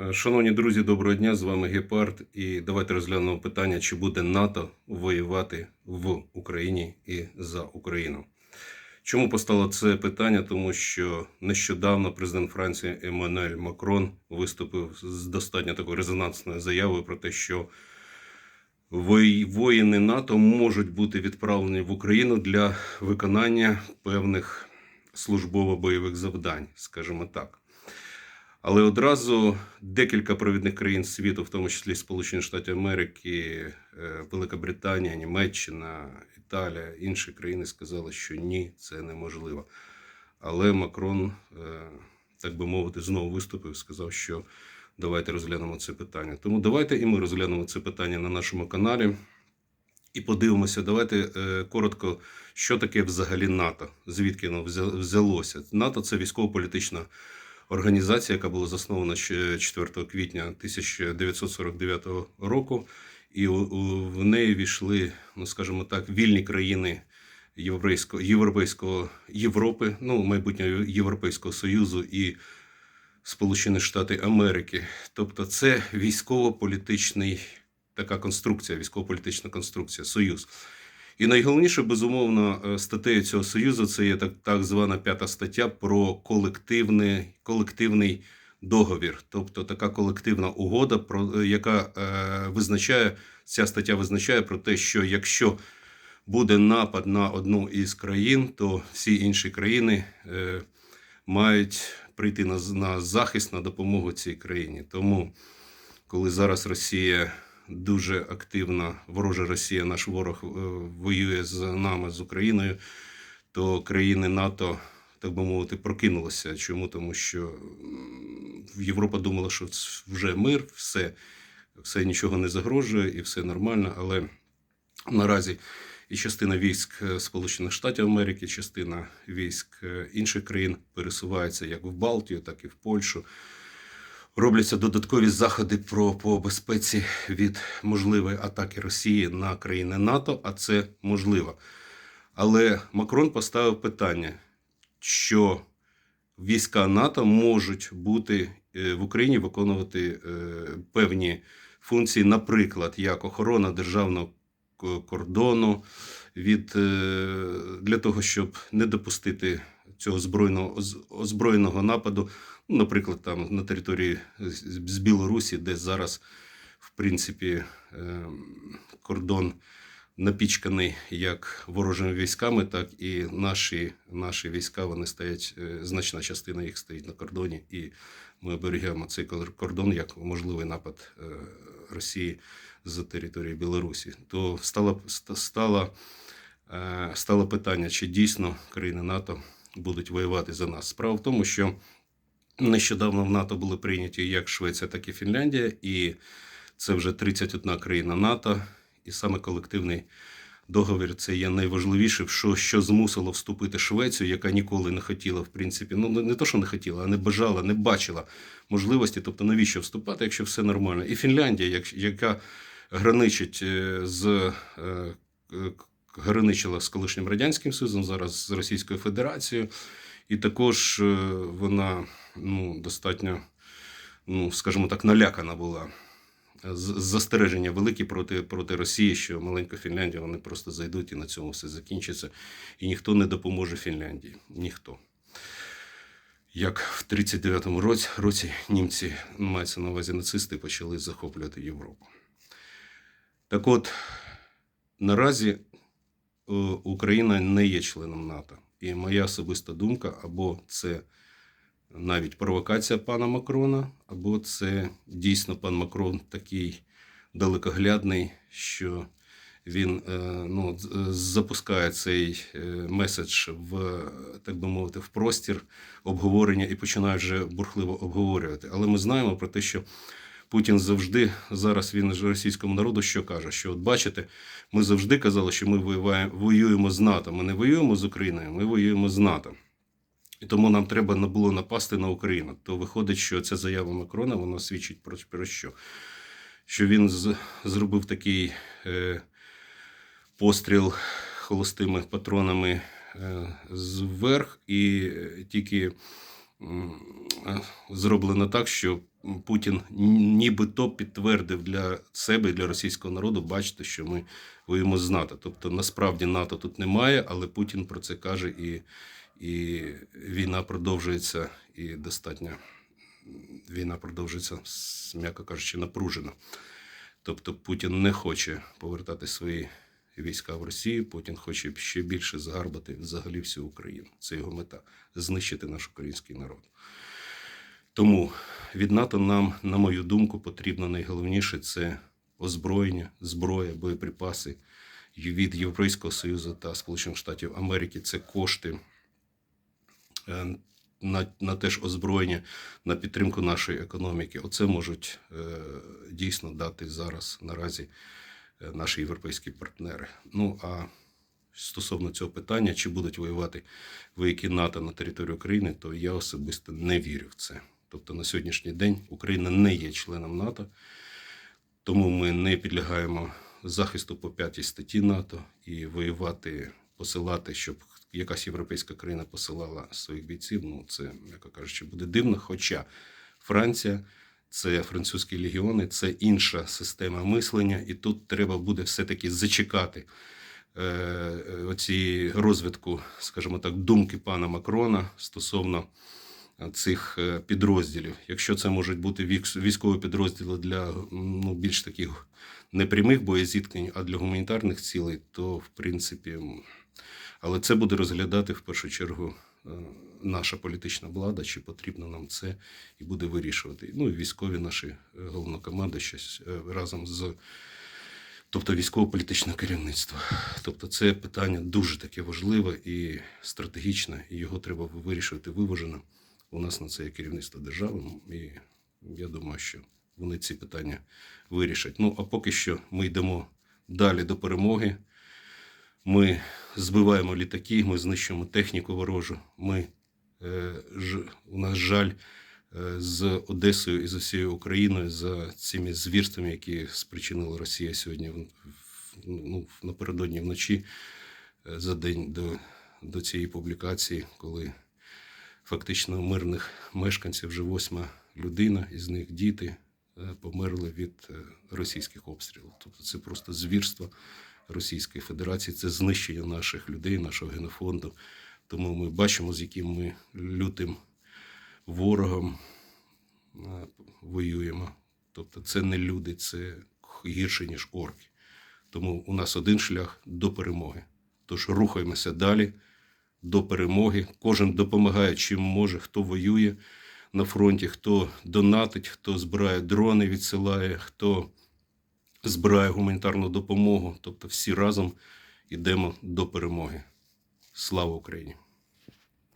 Е, Шановні друзі, доброго дня! З вами Гепард. І давайте розглянемо питання, чи буде НАТО воювати в Україні і за Україну. Чому постало це питання? Тому що нещодавно президент Франції Еммануель Макрон виступив з достатньо такою резонансною заявою про те, що воїни НАТО можуть бути відправлені в Україну для виконання певних службово-бойових завдань, скажімо так. Але одразу декілька провідних країн світу, в тому числі Сполучені Штати Америки, е, Велика Британія, Німеччина, Італія, інші країни сказали, що ні, це неможливо. Але Макрон, е, так би мовити, знову виступив і сказав, що давайте розглянемо це питання. Тому давайте і ми розглянемо це питання на нашому каналі. І подивимося, давайте е, коротко, що таке взагалі НАТО, звідки воно взялося. НАТО це військово-політична організація, яка була заснована ще 4 квітня 1949 року, і в неї війшли, ну скажімо так, вільні країни Європейського, Європейського Європи, ну майбутнього Європейського Союзу і Сполучені Штати Америки. Тобто, це військово-політичний така конструкція, військово-політична конструкція, союз. І найголовніше, безумовно, е, статтею цього союзу це є так, так звана п'ята стаття про колективний, колективний договір, тобто така колективна угода, про е, яка е, визначає ця стаття визначає про те, що якщо буде напад на одну із країн, то всі інші країни е, мають прийти на, на захист на допомогу цій країні. Тому, коли зараз Росія дуже активно, ворожа Росія, наш ворог е, воює з нами, з Україною, то країни НАТО, так би мовити, прокинулися. Чому? Тому що Європа думала, що вже мир, все, все нічого не загрожує і все нормально, але наразі і частина військ е, Сполучених Штатів Америки, частина військ е, інших країн пересувається як в Балтію, так і в Польщу. Робляться додаткові заходи про по безпеці від можливої атаки Росії на країни НАТО, а це можливо. Але Макрон поставив питання, що війська НАТО можуть бути е, в Україні виконувати е, певні функції, наприклад, як охорона державного кордону від е, для того, щоб не допустити цього збройного оз- озброєного нападу, ну, наприклад, там на території з Білорусі, де зараз, в принципі, е, кордон напічканий як ворожими військами, так і наші, наші війська вони стоять, е, значна частина їх стоїть на кордоні, і ми оберігаємо цей кордон як можливий напад е, Росії з території Білорусі. То стало, стало, е, стало питання, чи дійсно країни НАТО будуть воювати за нас. Справа в тому, що нещодавно в НАТО були прийняті як Швеція, так і Фінляндія, і це вже 31 країна НАТО, і саме колективний договір це є найважливіше, що, що змусило вступити Швецію, яка ніколи не хотіла, в принципі, ну не то, що не хотіла, а не бажала, не бачила можливості. Тобто, навіщо вступати, якщо все нормально? І Фінляндія, як- яка граничить е, з е, граничила з колишнім радянським Союзом, зараз з Російською Федерацією, і також е, вона ну, достатньо, ну, скажімо так, налякана була. Застереження великі проти, проти Росії, що маленька Фінляндія, вони просто зайдуть і на цьому все закінчиться. І ніхто не допоможе Фінляндії. Ніхто. Як в 39-му році, році німці, ну, мається на увазі нацисти, почали захоплювати Європу. Так от, наразі е, Україна не є членом НАТО. І моя особиста думка, або це навіть провокація пана Макрона, або це дійсно пан Макрон такий далекоглядний, що він е, ну, запускає цей е, меседж в, так би мовити, в простір обговорення і починає вже бурхливо обговорювати. Але ми знаємо про те, що Путін завжди зараз він ж російському народу що каже: що от бачите, ми завжди казали, що ми воюємо, воюємо з НАТО. Ми не воюємо з Україною, ми воюємо з НАТО. І тому нам треба було напасти на Україну. То виходить, що ця заява Макрона вона свідчить про, про що? Що він з, зробив такий е, постріл холостими патронами е, зверх, і е, тільки е, зроблено так, що Путін нібито підтвердив для себе і для російського народу, бачите, що ми воюємо з НАТО. Тобто, насправді НАТО тут немає, але Путін про це каже, і, і війна продовжується і достатньо війна продовжується, м'яко кажучи, напружено. Тобто Путін не хоче повертати свої війська в Росію, Путін хоче ще більше загарбати взагалі всю Україну. Це його мета знищити наш український народ. Тому від НАТО нам, на мою думку, потрібно найголовніше це озброєння, зброя, боєприпаси. Від Європейського Союзу та Сполучених Штатів Америки це кошти е, на, на теж озброєння, на підтримку нашої економіки. Оце можуть е, дійсно дати зараз наразі е, наші європейські партнери. Ну а стосовно цього питання, чи будуть воювати вояки НАТО на території України, то я особисто не вірю в це. Тобто на сьогоднішній день Україна не є членом НАТО, тому ми не підлягаємо захисту по п'ятій статті НАТО і воювати, посилати, щоб якась європейська країна посилала своїх бійців. Ну це, яко кажучи, буде дивно. Хоча Франція, це французькі легіони, це інша система мислення, і тут треба буде все-таки зачекати е, оці розвитку, скажімо так, думки пана Макрона стосовно цих е, підрозділів. Якщо це можуть бути військові підрозділи для ну, більш таких непрямих боєзіткнень, а для гуманітарних цілей, то в принципі. Але це буде розглядати в першу чергу е, наша політична влада, чи потрібно нам це, і буде вирішувати. Ну і військові наші е, головнокомандуючі е, разом з тобто військово-політичне керівництво. Тобто це питання дуже таке важливе і стратегічне, і його треба вирішувати виважено. У нас на це є керівництво держави, і я думаю, що вони ці питання вирішать. Ну а поки що ми йдемо далі до перемоги. Ми збиваємо літаки, ми знищуємо техніку ворожу. Ми, е, ж, у нас жаль е, з Одесою і з усією Україною за цими звірствами, які спричинила Росія сьогодні в- ну, напередодні вночі е, за день до, до цієї публікації, коли фактично мирних мешканців вже восьма людина, із них діти е, померли від е, російських обстрілів. Тобто це просто звірство Російської Федерації, це знищення наших людей, нашого генофонду. Тому ми бачимо, з яким ми лютим ворогом е, воюємо. Тобто це не люди, це гірше, ніж орки. Тому у нас один шлях до перемоги. Тож рухаємося далі до перемоги. Кожен допомагає, чим може, хто воює на фронті, хто донатить, хто збирає дрони, відсилає, хто збирає гуманітарну допомогу. Тобто всі разом йдемо до перемоги. Слава Україні!